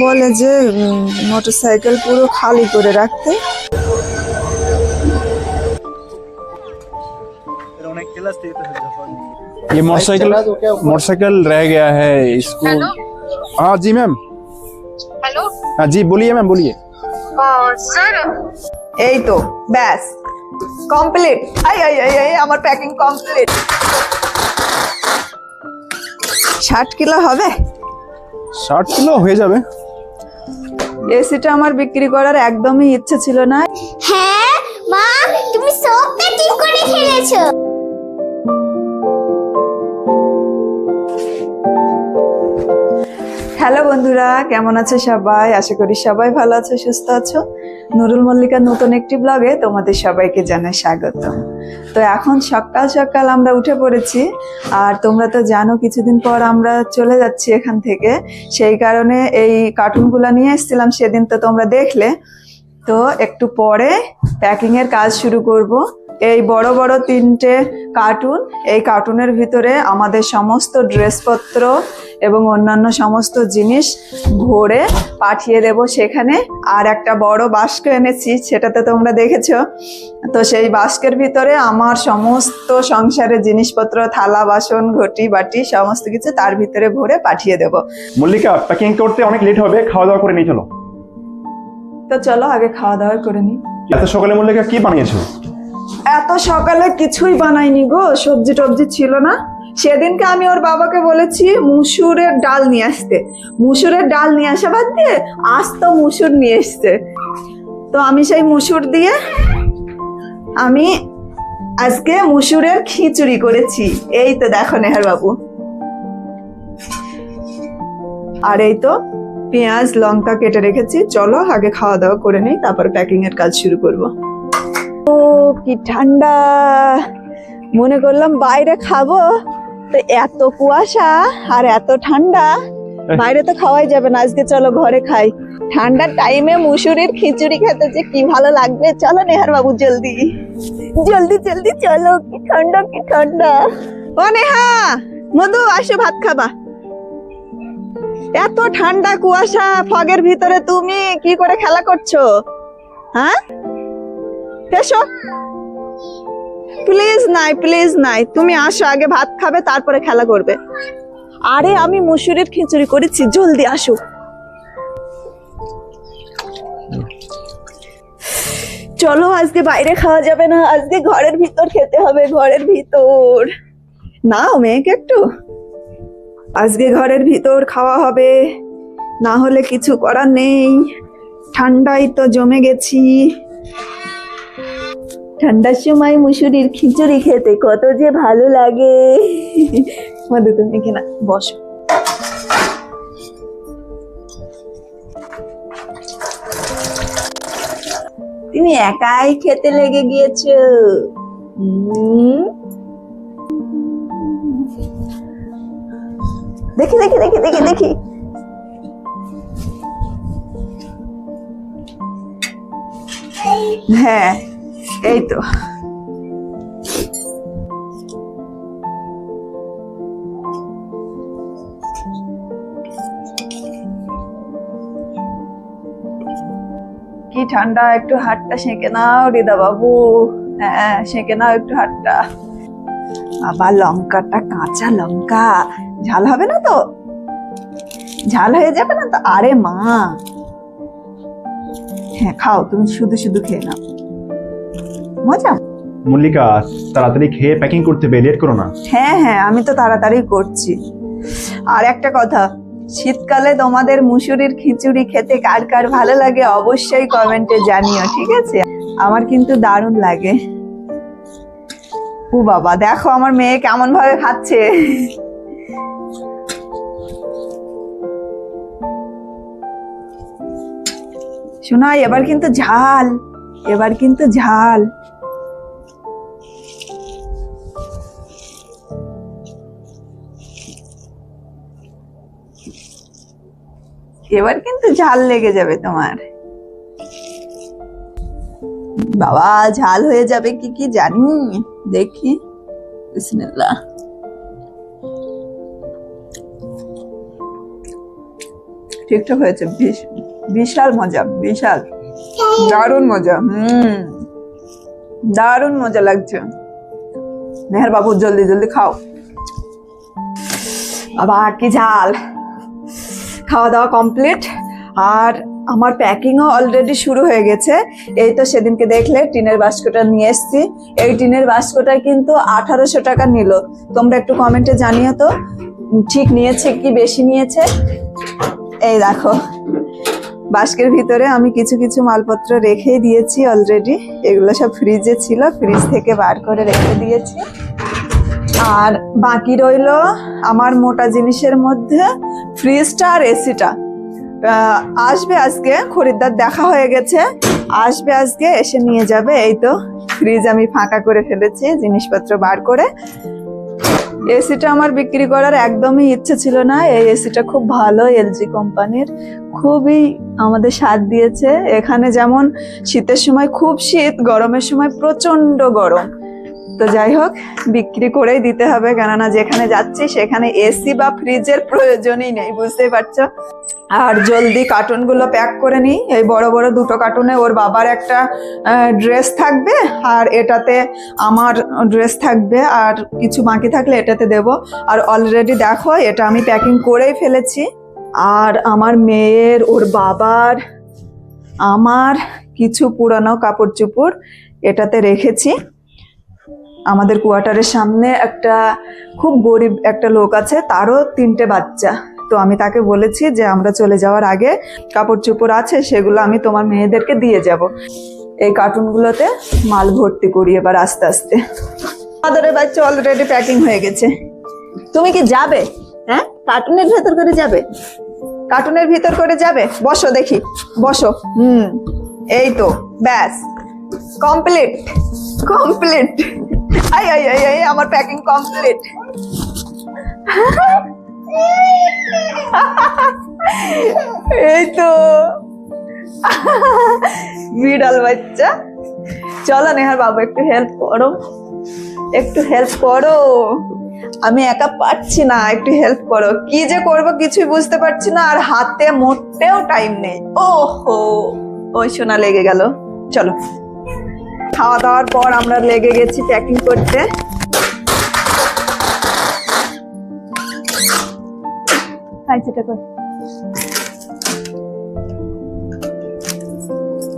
বলে যে motor cycle পুরো খালি করে রাখতে ये मोटरसाइकिल मोटरसाइकिल रह गया है इसको हाँ जी मैम हेलो हाँ जी बोलिए मैम बोलिए सर এই তো ব্যাস কমপ্লিট আই আই আই আই আমার প্যাকিং কমপ্লিট ষাট কিলো হবে ষাট কিলো হয়ে যাবে। এসিটা আমার বিক্রি করার একদমই ইচ্ছে ছিল না। হ্যাঁ মা তুমি সবটা ঠিক করে খেলেছো। হ্যালো বন্ধুরা কেমন আছে সবাই? আশা করি সবাই ভালো আছো সুস্থ আছো। নুরুল মল্লিকার নতুন একটি ব্লগে তোমাদের সবাইকে জানাই স্বাগত। তো এখন সকাল সকাল আমরা উঠে পড়েছি, আর তোমরা তো জানো কিছুদিন পর আমরা চলে যাচ্ছি এখান থেকে। সেই কারণে এই কার্টুনগুলো নিয়ে এসেছিলাম, সেদিন তো তোমরা দেখলে। তো একটু পরে প্যাকিংয়ের কাজ শুরু করব। এই বড় বড় তিনটে কার্টুন এই কার্টুনের ভিতরে আমাদের সমস্ত ড্রেসপত্র এবং অন্যান্য সমস্ত জিনিস ভরে পাঠিয়ে দেব সেখানে। আর একটা বড় বাস্ক এনেছি সেটাতে তোমরা দেখেছ। তো সেই বাস্কের ভিতরে আমার সমস্ত সংসারের জিনিসপত্র থালা বাসন ঘটি বাটি সমস্ত কিছু তার ভিতরে ভরে পাঠিয়ে দেব। মল্লিকা প্যাকিং করতে অনেক লেট হবে খাওয়া দাওয়া করে নিয়ে চলো। তো চলো আগে খাওয়া দাওয়া করে নিই। এত সকালে মল্লিকা কি বানিয়েছো? এত সকালে কিছুই বানাইনি গো, সবজি টবজি ছিল না। সেদিনকে আমি ওর বাবাকে বলেছি, মুসুরের ডাল নিয়ে আসতে। মুসুরের ডাল নিয়ে আসা বাদ দিয়ে আজ তো মুসুর নিয়ে এসছে। তো আমি সেই মুসুর দিয়ে আমি আজকে মুসুরের খিচুড়ি করেছি। এই তো দেখো নেহার বাবু। আর এই তো পেঁয়াজ, লঙ্কা কেটে রেখেছি। চলো আগে খাওয়া দাওয়া করে নিই, তারপর প্যাকিং এর কাজ শুরু করব। ও কি ঠান্ডা। মনে করলাম বাইরে খাব। তো এত কুয়াশা আর এত ঠান্ডা বাইরে তো খাওয়াই যাবে না। আজকে চলো ঘরে খাই। ঠান্ডার টাইমে মুসুরির খিচুড়ি খেতে যে কি ভালো লাগবে। চলো নেহার বাবু জলদি। জলদি জলদি চলো। কি ঠান্ডা কি ঠান্ডা। ও নেহা মধু আসো ভাত খাবা। এত ঠান্ডা কুয়াশা ফগের ভিতরে তুমি কি করে খেলা করছ? হ্যাঁ? এসো। প্লিজ নাই প্লিজ নাই। তুমি আসো, আগে ভাত খাবে, তারপরে খেলা করবে। আরে, আমি মুসুরির খিচুড়ি করেছি, জলদি আসো। চলো, আজকে বাইরে খাওয়া যাবে না। আজকে ঘরের ভিতর খেতে হবে, ঘরের ভিতর। নাও, মেয়েকে একটু। আজকে ঘরের ভিতর খাওয়া হবে। না হলে কিছু করার নেই। ঠান্ডায় তো জমে গেছি। ঠান্ডার সময় মুসুরির খিচুড়ি খেতে কত যে ভালো লাগে। মধু, তুমি এখানে বসো। তুমি একাই খেতে লেগে গিয়েছ। দেখি দেখি দেখি দেখি দেখি। হ্যাঁ। এই তো। কি ঠান্ডা, একটু হাতটা সেঁকে নাও রিদা বাবু হ্যাঁ সেঁকে নাও একটু হাতটা। আবার লঙ্কাটা, কাঁচা লঙ্কা। ঝাল হবে না তো? ঝাল হয়ে যাবে না তো? আরে মা। হ্যাঁ খাও, তুমি শুধু শুধু খেয়ে নাও। মজা? মল্লিকা তাড়াতাড়ি খেয়ে প্যাকিং করতে হবে লেট করো না। হ্যাঁ হ্যাঁ আমি তো তাড়াতাড়ি করছি। আর একটা কথা শীতকালে তোমাদের মুসুরির খিচুড়ি খেতে কার কার ভালো লাগে অবশ্যই কমেন্টে জানিও ঠিক আছে? আমার কিন্তু দারুণ লাগে। ও বাবা দেখো আমার মেয়ে কেমন ভাবে খাচ্ছে। শোনা এবার কিন্তু ঝাল এবার কিন্তু ঝাল। এবার কিন্তু ঝাল লেগে যাবে তোমার। বাবা, ঝাল হয়ে যাবে কি কি জানি? দেখি। বিসমিল্লাহ। ঠিকঠাক হয়েছে, বিশ- বিশাল মজা, বিশাল। দারুণ মজা, হুম। দারুণ মজা লাগছে। মেহের বাবু জলদি জলদি খাও। বাবা, কি ঝাল। খাওয়া দাওয়া কমপ্লিট আর আমার প্যাকিংও অলরেডি শুরু হয়ে গেছে। এই তো সেদিনকে দেখলে টিনের বাস্কটা নিয়ে এসেছি। এই টিনের বাস্কটা কিন্তু আঠারোশো টাকা নিল। তোমরা একটু কমেন্টে জানিও তো, ঠিক নিয়েছে কি বেশি নিয়েছে? এই দেখো, বাস্কের ভিতরে আমি কিছু কিছু মালপত্র রেখেই দিয়েছি অলরেডি এগুলো সব ফ্রিজে ছিল ফ্রিজ থেকে বার করে রেখে দিয়েছি। আর বাকি রইল আমার মোটা জিনিসের মধ্যে ফ্রিজটা আর এসিটা। আসবে আজকে, খরিদ্দার দেখা হয়ে গেছে। আসবে আজকে, এসে নিয়ে যাবে। এই তো, ফ্রিজ আমি ফাঁকা করে ফেলেছি, জিনিসপত্র বার করে। এসিটা আমার বিক্রি করার একদমই ইচ্ছে ছিল না। এই এসিটা খুব ভালো, এলজি কোম্পানির। খুবই আমাদের স্বাদ দিয়েছে। এখানে যেমন শীতের সময় খুব শীত, গরমের সময় প্রচণ্ড গরম। তো যাই হোক, বিক্রি করেই দিতে হবে। কেননা যেখানে যাচ্ছি, সেখানে এসি বা ফ্রিজের প্রয়োজনই নেই, বুঝতেই পারছ? আর জলদি কার্টুনগুলো প্যাক করে নিই। এই বড় বড় দুটো কার্টুনে ওর বাবার একটা ড্রেস থাকবে, আর এটাতে আমার ড্রেস থাকবে, আর কিছু বাকি থাকলে এটাতে দেব। আর অলরেডি দেখো, এটা আমি প্যাকিং করেই ফেলেছি। আর আমার মেয়ের, ওর বাবার, আমার কিছু পুরানো কাপড় চুপড় এটাতে রেখেছি। আমাদের কোয়ার্টারের সামনে একটা খুব গরিব একটা লোক আছে, তারও তিনটে বাচ্চা। তো আমি তাকে বলেছি যে আমরা চলে যাওয়ার আগে কাপড় চোপড় আছে, সেগুলো আমি তোমার মেয়েদেরকে দিয়ে যাব। এই কার্টুনগুলোতে মাল ভর্তি করি এবার আস্তে আস্তে। আদরের বাচ্চা অলরেডি প্যাকিং হয়ে গেছে। তুমি কি যাবে? হ্যাঁ? কার্টুনের ভেতর করে যাবে? কার্টুনের ভিতর করে যাবে? বসো দেখি। বসো। হুম। এই তো, ব্যাস। কমপ্লিট। কমপ্লিট। আই আই আই আই আমার প্যাকিং কমপ্লিট এই তো। বিড়াল বাচ্চা। চলো নেহার বাবু, একটু হেল্প করো। একটু হেল্প করো। আমি একা পারছি না, একটু হেল্প করো। কি যে করব কিছুই বুঝতে পারছি না, আর হাতে মোটেও টাইম নেই। ওহো, ওই সোনা লেগে গেল। চলো। খাওয়া দাওয়ার পর আমরা লেগে গেছি প্যাকিং করতে।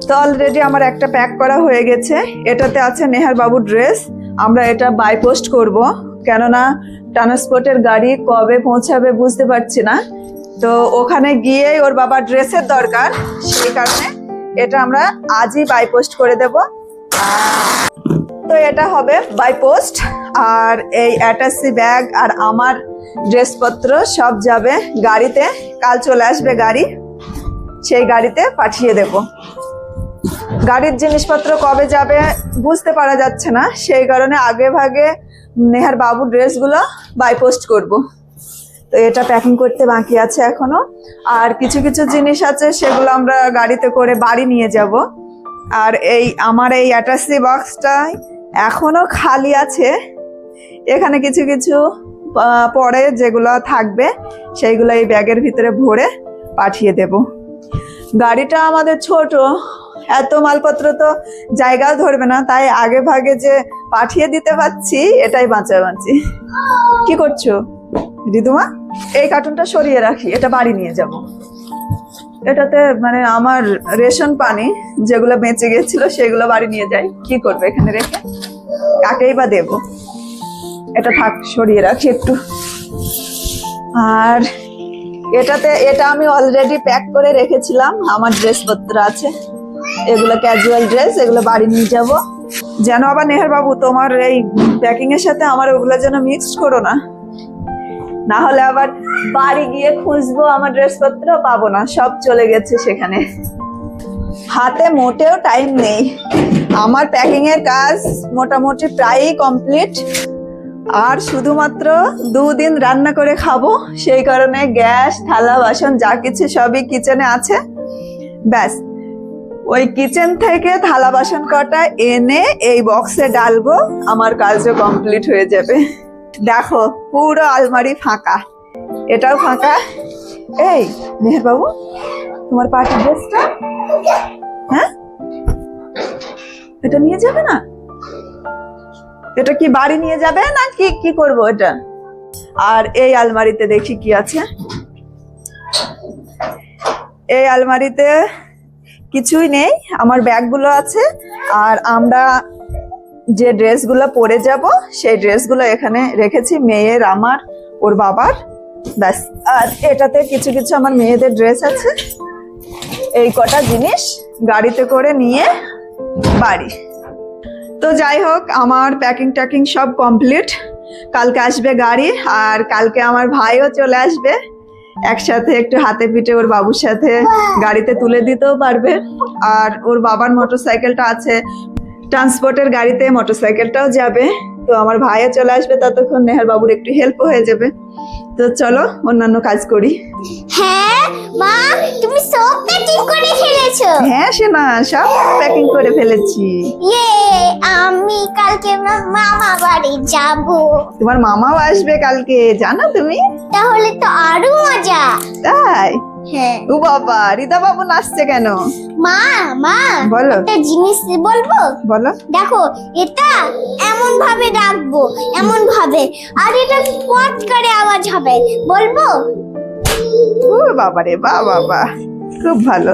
তো অলরেডি আমার একটা প্যাক করা হয়ে গেছে। এটাতে আছে নেহার বাবু ড্রেস আমরা এটা বাই পোস্ট করব। কেননা ট্রান্সপোর্টের গাড়ি কবে পৌঁছাবে বুঝতে পারছি না। তো ওখানে গিয়ে ওর বাবার ড্রেসের দরকার। সেই কারণে এটা আমরা আজই বাইপোস্ট করে দেব। তো এটা হবে বাই পোস্ট আর এই অ্যাটাসি ব্যাগ আর আমার ড্রেসপত্র সব যাবে গাড়িতে। কাল চলে আসবে গাড়ি, সেই গাড়িতে পাঠিয়ে দেবো। গাড়ির জিনিসপত্র কবে যাবে বুঝতে পারা যাচ্ছে না, সেই কারণে আগে ভাগে নেহার বাবুর ড্রেসগুলো বাই পোস্ট করব। তো এটা প্যাকিং করতে বাকি আছে এখনও। আর কিছু কিছু জিনিস আছে, সেগুলো আমরা গাড়িতে করে বাড়ি নিয়ে যাব। আর এই, আমার এই অ্যাটাসি বক্সটা এখনও খালি আছে। এখানে কিছু কিছু পরে যেগুলো থাকবে, সেইগুলো এই ব্যাগের ভিতরে ভরে পাঠিয়ে দেব। গাড়িটা আমাদের ছোট, এত মালপত্র তো জায়গাও ধরবে না, তাই আগে ভাগে যে পাঠিয়ে দিতে পারছি এটাই বাঁচাবাঁচি কি করছ? রিদুমা এই কার্টুনটা সরিয়ে রাখি, এটা বাড়ি নিয়ে যাব। এটাতে মানে আমার রেশন পানি যেগুলো বেঁচে গেছিল, সেগুলো বাড়ি নিয়ে যাই। কি করবে এখানে রেখে? কাকেই বা দেবো? এটা থাক, সরিয়ে রাখি একটু। আর এটাতে, এটা আমি অলরেডি প্যাক করে রেখেছিলাম। আমার ড্রেসপত্র আছে। এগুলো ক্যাজুয়াল ড্রেস এগুলো বাড়ি নিয়ে যাব। যেন আবার নেহার বাবু তোমার এই প্যাকিং এর সাথে আমার ওগুলো যেন মিক্সড করো না। না হলে আবার বাড়ি গিয়ে খুঁজবো, আমার ড্রেসপত্র পাবো না, সব চলে গেছে সেখানে। হাতে মোটেও টাইম নেই। আমার প্যাকিং এর কাজ মোটামুটি প্রায়ই কমপ্লিট আর শুধুমাত্র দুদিন রান্না করে খাব, সেই কারণে গ্যাস, থালা, বাসন, যা কিছু সবই কিচেনে আছে। ব্যাস, ওই কিচেন থেকে থালা, বাসন কটা এনে এই বক্সে ডালবো আমার কাজও কমপ্লিট হয়ে যাবে। দেখো, পুরো আলমারি ফাঁকা। এটাও ফাঁকা। এই মেহের বাবু তোমার পার্টি ড্রেসটা? হ্যাঁ? এটা নিয়ে যাবে না? এটা কি বাড়ি নিয়ে যাবে না কি কি করব এটা? আর এই আলমারিতে দেখি কি আছে। এই আলমারিতে কিছুই নেই, আমার ব্যাগগুলো আছে, আর আমরা যে ড্রেসগুলো পরে যাব, সেই ড্রেসগুলো এখানে রেখেছি, মেয়ের, আমার, ওর বাবার। ব্যাস, আর এটাতে কিছু কিছু আমার মেয়েদের ড্রেস আছে। এই কটা জিনিস গাড়িতে করে নিয়ে বাড়ি। তো যাই হোক, আমার প্যাকিং ট্যাকিং সব কমপ্লিট কালকে আসবে গাড়ি, আর কালকে আমার ভাইও চলে আসবে। একসাথে একটু হাতে পিঠে ওর বাবুর সাথে গাড়িতে তুলে দিতেও পারবে। আর ওর বাবার মোটরসাইকেলটা আছে ট্রান্সপোর্টের গাড়িতে মোটরসাইকেলটাও যাবে। তো আমার ভাইও চলে আসবে ততক্ষণ নেহার বাবুর একটু হেল্প হয়ে যাবে। তো চলো অন্যান্য কাজ করি। হ্যাঁ মা তুমি সব প্যাকিং করে ফেলেছো। হ্যাঁ না সব প্যাকিং করে ফেলেছি। ইয়ে আমি কালকে মামা বাড়ি যাব। তোমার মামাও আসবে কালকে জানো তুমি? তাহলে তো আরও মজা। তাই? হ্যাঁ। ও বাবা রিদা বাবু নাচছে কেন? মা মা বলো। একটা জিনিস বলব? বলো। দেখো এটা এমন ভাবে রাখব এমন ভাবে আর এটা কট করে আওয়াজ হবে বলব? ও বাবা রে বা বাবা খুব ভালো।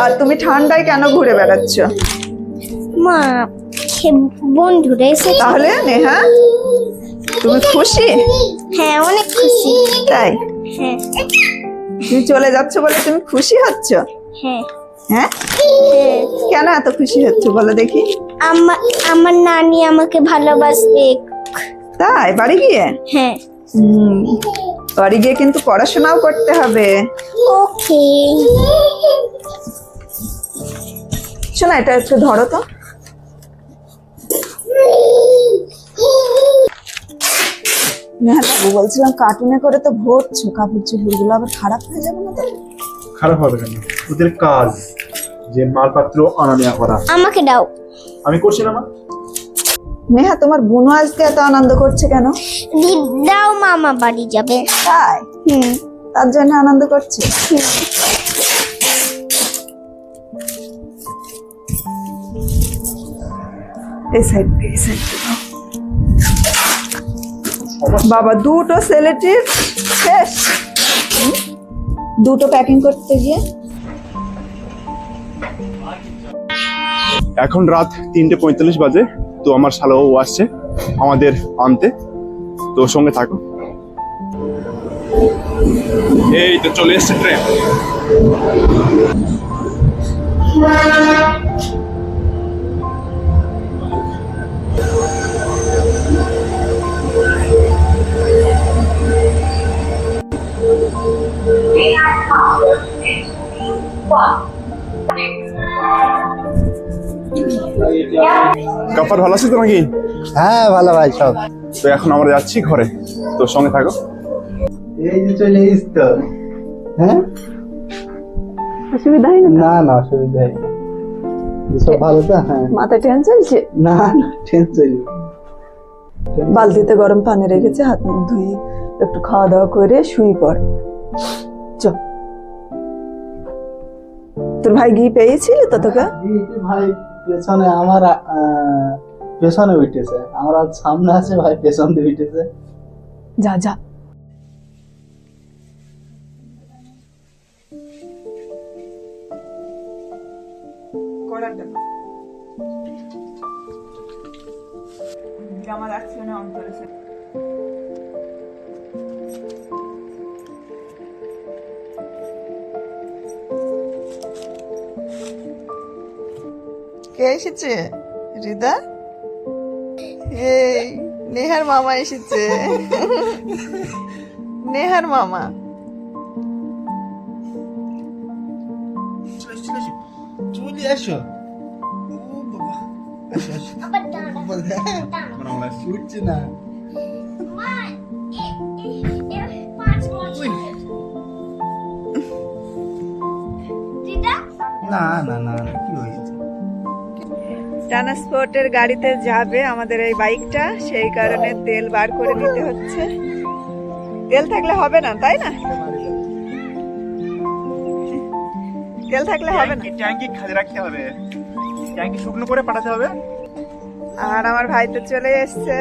আর তুমি ঠান্ডায় কেন ঘুরে বেড়াচ্ছ? মা বন্ধুরা এসে তাহলে নেহা তুমি খুশি? হ্যাঁ অনেক খুশি। তাই? হ্যাঁ। তুমি চলে যাচ্ছ বলে তুমি খুশি হচ্ছ? হ্যাঁ। হ্যাঁ? কেন এত খুশি হচ্ছ বলো দেখি। আমার আমার নানি আমাকে ভালোবাসবে। তাই বাড়ি গিয়ে? হ্যাঁ। বাড়ি গিয়ে কিন্তু পড়াশোনাও করতে হবে। ওকে। শোনা এটা একটু ধরো তো। নেহা বলছিলাম কার্টুনে করে তো ভরছো কাপড় চোপড়গুলো আবার খারাপ হয়ে যাবে না তো? খারাপ হবে কেন? ওদের কাজ যে মালপত্র আনা নেওয়া করা। আমাকে দাও। আমি করছি না মা? নেহা তোমার বোনও আজকে এত আনন্দ করছে কেন? দি- দাও মামা বাড়ি যাবে। তাই? হুম তার জন্য আনন্দ করছে? এই সাইড এই সাইড বাবা দুটো সেলেটিভ শেষ। দুটো প্যাকিং করতে গিয়ে। এখন রাত তিনটে পঁয়তাল্লিশ বাজে। তো আমার শালাও আসছে আমাদের আনতে তো সঙ্গে থাকো। এই তো চলে এসছে ট্রেন কাপার ভালো আছে তো নাকি? হ্যাঁ ভালো ভাই সব। তো এখন আমরা যাচ্ছি ঘরে। তোর সঙ্গে থাকো। এই যে চলে এসিস তো হ্যাঁ? অসুবিধা হয় না? না না অসুবিধা নেই সব ভালো তো? হ্যাঁ। মাথায় টেন চলছে? না না টেনশন বালতিতে গরম পানি রেখেছে হাত মুখ ধুই একটু খাওয়া দাওয়া করে শুই পড় চ তোর ভাই গিয়ে পেয়েছিল তো তোকে? ভাই পেছনে আমার পেছনে উঠেছে। আমার সামনে আছে ভাই পেছন দিয়ে উঠেছে। যা যা। আমার লাগছে অন্তরে কে এসেছে? রিদা এই নেহার মামা এসেছে। নেহার মামা। চলে আসো। উঠছে না না না না। ট্রান্সপোর্টের গাড়িতে যাবে আমাদের এই বাইকটা সেই কারণে তেল বার করে নিতে হচ্ছে। তেল থাকলে হবে না তাই না? তেল থাকলে হবে না। ট্যাঙ্কি খালি রাখতে হবে। ট্যাঙ্কি শুকনো করে পাঠাতে হবে। আর আমার ভাই তো চলে এসছে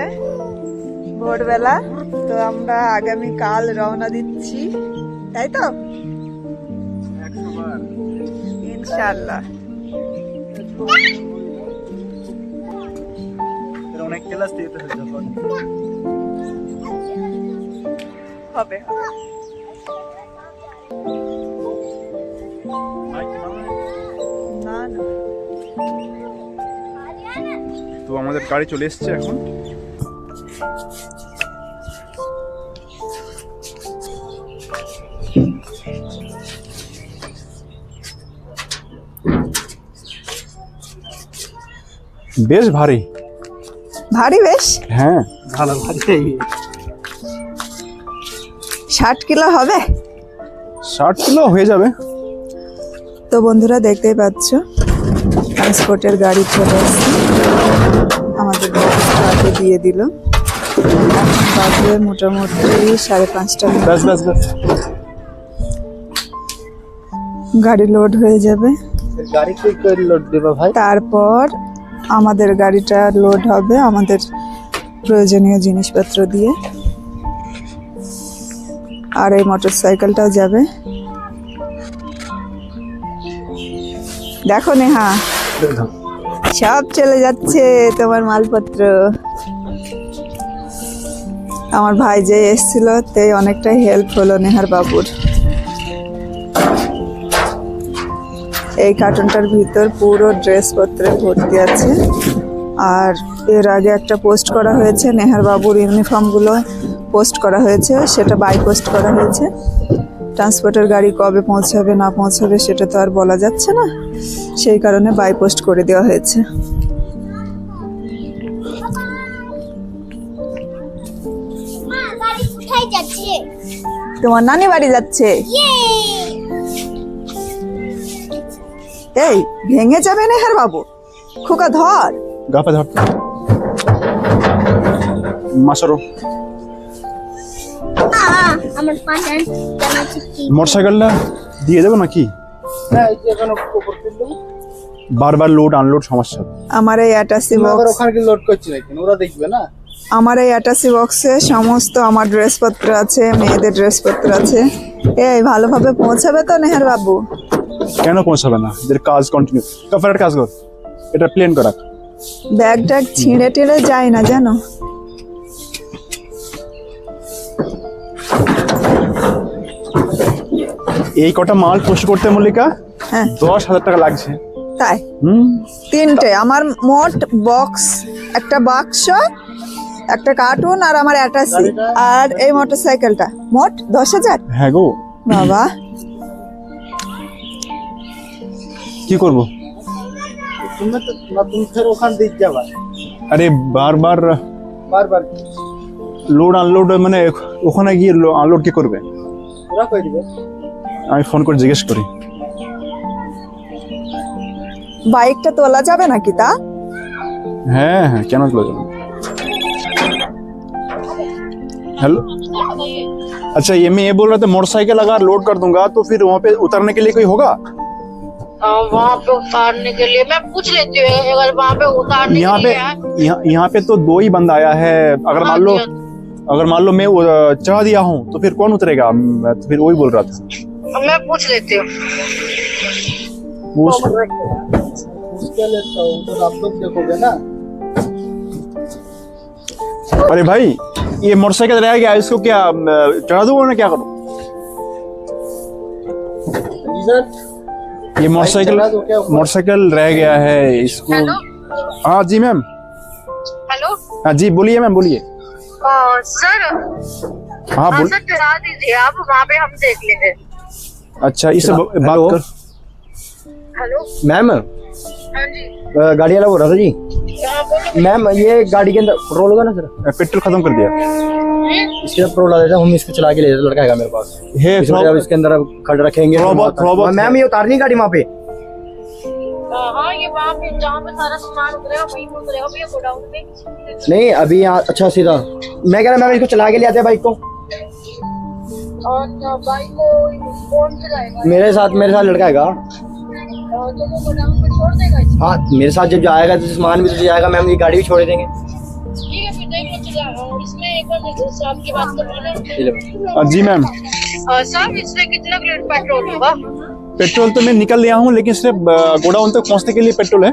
ভোরবেলা তো আমরা আগামী কাল রওনা দিচ্ছি। তাই তো? ইনশাল্লাহ অনেক ক্লাস দিতে হবে। যখন হবে তো আমাদের গাড়ি চলে এসছে এখন। বেশ ভারী। ভারী বেশ। হ্যাঁ। ভালো ভালো। ষাট কিলো হবে? ষাট কিলো হয়ে যাবে। তো বন্ধুরা দেখতেই পাচ্ছ ট্রান্সপোর্টের গাড়ি চলে আমাদের গাড়ি দিয়ে দিল। বাজে মোটামুটি সাড়ে পাঁচটা। গাড়ি লোড হয়ে যাবে। গাড়ি করে লোড দেবা ভাই? তারপর আমাদের গাড়িটা লোড হবে আমাদের প্রয়োজনীয় জিনিসপত্র দিয়ে। আর এই মোটর সাইকেলটাও যাবে। দেখো নেহা, সব চলে যাচ্ছে তোমার মালপত্র। আমার ভাই যে এসেছিল তাই অনেকটাই হেল্প হলো নেহার বাবুর। এই কার্টুনটার ভিতর পুরো ড্রেসপত্রে ভর্তি আছে। আর এর আগে একটা পোস্ট করা হয়েছে নেহার বাবুর ইউনিফর্মগুলো পোস্ট করা হয়েছে সেটা বাই পোস্ট করা হয়েছে। ট্রান্সপোর্টের গাড়ি কবে পৌঁছাবে না পৌঁছাবে সেটা তো আর বলা যাচ্ছে না। সেই কারণে বাই পোস্ট করে দেওয়া হয়েছে। তোমার নানি বাড়ি যাচ্ছে? এই ভেঙে যাবে নেহার বাবু। খোকা ধর। গাপে ধরতে মাসারো আ, আমার পাশে জানা মোটর সাইকেলটা দিয়ে দেবো নাকি? বারবার লোড আনলোড সমস্যা। আমার এই অ্যাটাসি বক্স ওখানে কি লোড করছি নাকি? ওরা দেখবে না? আমার এই অ্যাটাসি বক্সে সমস্ত আমার ড্রেসপত্র আছে মেয়েদের ড্রেসপত্র আছে। এই ভালোভাবে পৌঁছাবে তো নেহার বাবু? কেন পৌঁছাবে না? এদের কাজ কন্টিনিউ কাফারের কাজ কর। এটা প্লেন করা ব্যাগ ট্যাগ ছিঁড়ে টিড়ে যায় না জানো? এই কটা মাল পোস্ট করতে মল্লিকা হ্যাঁ। দশ হাজার টাকা লাগছে। তাই? হুম? তিনটে। আমার মোট বক্স একটা বাক্স একটা কার্টুন আর আমার অ্যাটাসি আর এই মোটর সাইকেলটা মোট দশ হাজার? হ্যাঁ গো। বাবা। কি করব তুমি তো না তুমি ফের ওখান দিক যাবা আরে বারবার বারবার লোড আনলোড মানে ওখানে গিয়ে আনলোড কি করবে ওরা কই দিবে আমি ফোন করে জিজ্ঞেস করি বাইকটা তোলা যাবে নাকি তা হ্যাঁ হ্যাঁ কেন চলে যাবে हेलो अच्छा ये मैं ये बोल रहा था मोटरसाइकिल अगर लोड कर दूंगा तो फिर वहाँ पे उतरने के लिए कोई होगा वहाँ पे उतारने के लिए। मैं पूछ लेती हूँ अगर वहाँ पे उतारने यहाँ पे यहाँ यहाँ पे तो दो ही बंदा आया है। अगर मान लो अगर मान लो मैं चढ़ा दिया हूँ तो फिर कौन उतरेगा? मैं तो फिर वही बोल रहा था। मैं पूछ लेती हूँ। तो आप लोग देखोगे ना अरे भाई ये मोटरसाइकिल रह गया इसको क्या चढ़ा दूँ ना क्या करूँ? ये मोटरसाइकिल? मोटरसाइकिल रह गया है इसको हाँ जी मैम। हेलो? हाँ जी बोलिए मैम बोलिए। सर। हाँ हाँ बोल सर दीजिए आप वहाँ पे हम देख लेंगे। अच्छा इससे बात हेलो। कर हेलो? मैम हाँ जी। गाड़ी वाला बोल रहा था जी। मैम ये गाड़ी के अंदर पेट्रोल होगा ना सर? पेट्रोल खत्म कर दिया। इसके अंदर पेट्रोल आ जाता हम इसको चला के ले लड़का है मेरे पास। हे इसमें अब इसके अंदर अब खड़ रखेंगे। मैम ये उतारनी गाड़ी वहाँ पे? हाँ हाँ, ये पे पे सारा सामान वहीं नहीं अभी यहाँ अच्छा सीधा। मैं कह रहा मैम इसको चला के ले आते बाइक को। और बाइक को कौन चलाएगा मेरे साथ मेरे साथ लड़का हैगा तो हाँ मेरे साथ जब जाएगा तो सामान भी तो जाएगा मैम ये गाड़ी भी छोड़ देंगे। ठीक है जी मैम। सर इसमें कितना पेट्रोल होगा? पेट्रोल तो मैं निकल लिया हूँ लेकिन सिर्फ़ गोडाउन तक पहुँचने के लिए पेट्रोल है।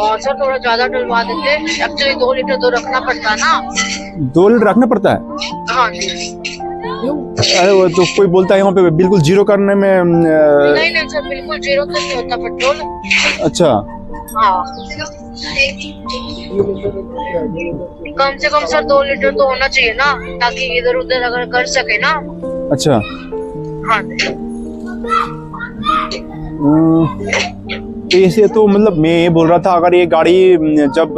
और सर थोड़ा ज़्यादा डलवा देते। एक्चुअली दो लीटर तो रखना पड़ता है ना। दो लीटर रखना पड़ता है? हाँ जी। अरे वो तो कोई बोलता है यहाँ पे बिल्कुल ज़ीरो करने में नहीं नहीं सर बिल्कुल ज़ीरो होता पेट्रोल। अच्छा। हाँ। कम से कम सर दो लीटर तो होना चाहिए ना ताकि इधर उधर अगर कर सके ना। अच्छा। हाँ। तो ऐसे तो मतलब मैं ये बोल रहा था अगर ये गाड़ी जब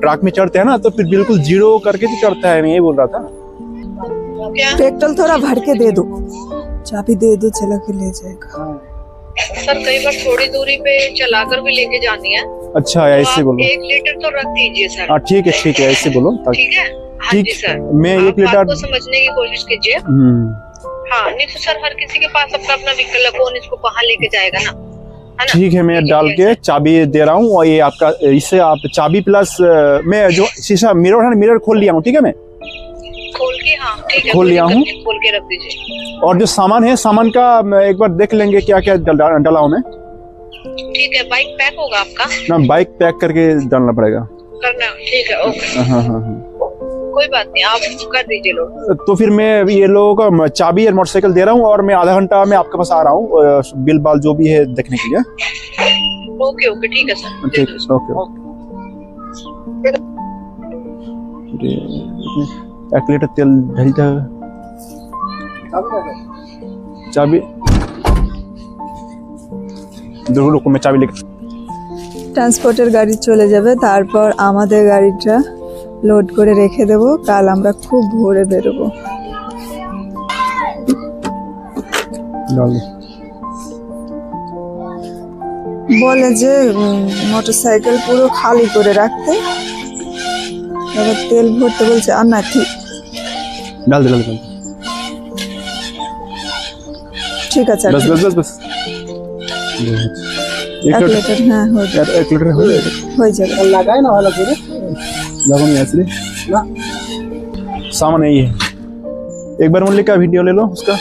ट्रक में चढ़ते हैं ना तो फिर बिल्कुल ज़ीरो करके तो चढ़ता है मैं ये बोल रहा था। पेट्रोल थोड़ा भर के दे दो। चाबी दे दो चला के ले जाएगा। सर कई बार थोड़ी दूरी पे चलाकर भी लेके जानी है। अच्छा तो ऐसे बोलो। एक लीटर तो रख दीजिए सर। हाँ ठीक है ठीक है ऐसे बोलो। ठीक है? हाँ ठीक सर। मैं एक लीटर को समझने की कोशिश कीजिए। हम्म, हाँ नहीं तो सर हर किसी के पास अपना अपना व्हीकल है कौन इसको कहाँ लेके जाएगा ना? ठीक है मैं डाल के चाबी दे रहा हूँ और ये आपका इससे आप चाबी प्लस मैं जो शीशा मिरर है मिरर खोल लिया हूँ ठीक है मैं? खोल हाँ ठीक है खोल लिया हूँ। खोल के रख दीजिए। और जो सामान है सामान का मैं एक बार देख लेंगे क्या क्या डला हूँ मैं। ठीक है बाइक पैक होगा आपका? ना बाइक पैक करके डालना पड़ेगा। करना ठीक है ओके हाँ हाँ हाँ कोई बात नहीं आप कर दीजिए लोग। तो फिर मैं ये लोगों का चाबी और मोटरसाइकिल दे रहा हूँ और मैं आधा घंटा में आपके पास आ रहा हूँ बिल बाल जो भी है देखने के लिए। ओके ओके ठीक है सर। ठीक है ओके। এক লিটার তেল ঢালতে হবে। চাবি। রকমের চাবি ট্রান্সপোর্টের গাড়ি চলে যাবে তারপর আমাদের গাড়িটা লোড করে রেখে দেব। কাল আমরা খুব ভোরে বেরোবো। বলে যে মোটর সাইকেল পুরো খালি করে রাখতে। এবার তেল ভরতে বলছে আর না ঠিক डाल दे डाल दे ঠিক আছে আর बस কি? बस बस बस एक এক लीटर লিটার হ্যাঁ হয়ে যাবে यार एक लीटर हो जाएगा হয়ে যাবে लगाए ना वाला पूरे लगा नहीं असली ना सामान यही है एक बार मुरली का वीडियो ले लो उसका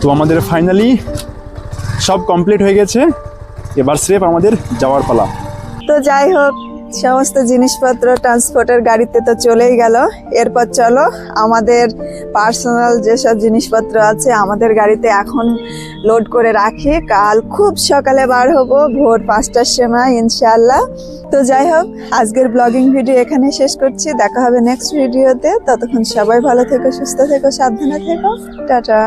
তো আমাদের ফাইনালি সব কমপ্লিট হয়ে গেছে এবার স্রেফ আমাদের যাওয়ার পালা তো যাই হোক সমস্ত জিনিসপত্র ট্রান্সপোর্টের গাড়িতে তো চলেই গেল। এরপর চলো, আমাদের পার্সোনাল যেসব জিনিসপত্র আছে আমাদের গাড়িতে এখন লোড করে রাখি। কাল খুব সকালে বার হব, ভোর পাঁচটার সময় ইনশাল্লাহ তো যাই হোক, আজকের ব্লগিং ভিডিও এখানে শেষ করছি। দেখা হবে নেক্সট ভিডিওতে ততক্ষণ সবাই ভালো থেকো, সুস্থ থেকো, সাবধানে থেকো। টাটা।